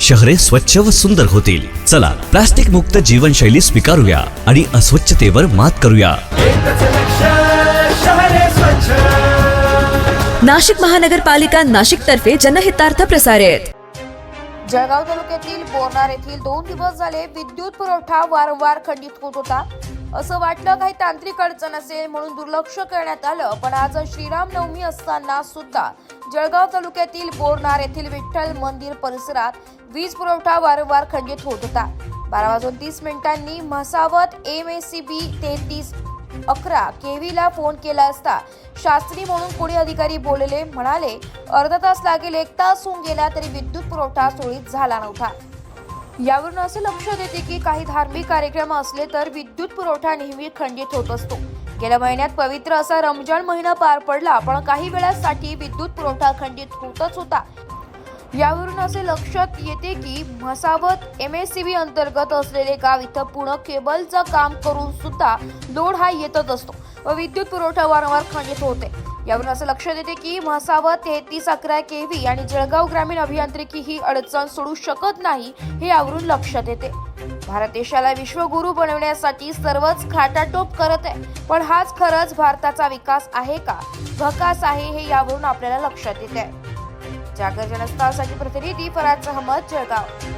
शहरे स्वच्छ व सुंदर होतील. चला प्लास्टिक मुक्त जीवनशैली स्वीकारूया आणि अस्वच्छतेवर मात करूया. नाशिक महानगरपालिका नाशिक तर्फे जनहितार्थ प्रसारित. जळगाव तालुक्यातील बोरनार येथील दोन दिवस झाले विद्युत पुरवठा वारंवार खंडित होत होता. असं वाटलं काही तांत्रिक अडचण असेल म्हणून दुर्लक्ष करण्यात आलं पण आज श्रीराम नवमी असताना सुद्धा जळगाव तालुक्यातील बोरनार येथील विठ्ठल मंदिर परिसरात वीज पुरवठा वारंवार खंडित होत होता. बारा वाजून तीस मिनिटांनी म्हसावत एम ए सी बी तेहतीस अकरा केवीला फोन केला असता शास्त्री म्हणून कोणी अधिकारी बोलले म्हणाले अर्धा तास लागेल एक तास होऊन गेला तरी विद्युत पुरवठा सुरळीत झाला नव्हता. यावरून असे लक्षात येते की काही धार्मिक कार्यक्रम असले तर विद्युत पुरवठा नेहमी खंडित होत असतो. गेल्या महिन्यात पवित्र असा रमजान महिना पार पडला पण काही वेळासाठी विद्युत पुरवठा खंडित होतच होता. यावरून असे लक्षात येते की Mhasawad M S C B अंतर्गत असलेले गाव इथं पुणे केबलचं काम करून सुद्धा लोड हा येतच असतो व विद्युत पुरवठा वारंवार खंडित होते यावरून असं लक्षात येते की म्हसावत तेहतीस अकरा केव्ही आणि जळगाव ग्रामीण अभियांत्रिकी ही अडचण सोडू शकत नाही हे यावरून लक्षात येते भारत देशाला विश्वगुरु बनवण्यासाठी सर्वच खाटाटोप करत आहे. पण हाच खरंच भारताचा विकास आहे का? भकास आहे हे यावरून आपल्याला लक्षात येते आहे जागर जनस्थासाठी प्रतिनिधी फराज अहमद जळगाव.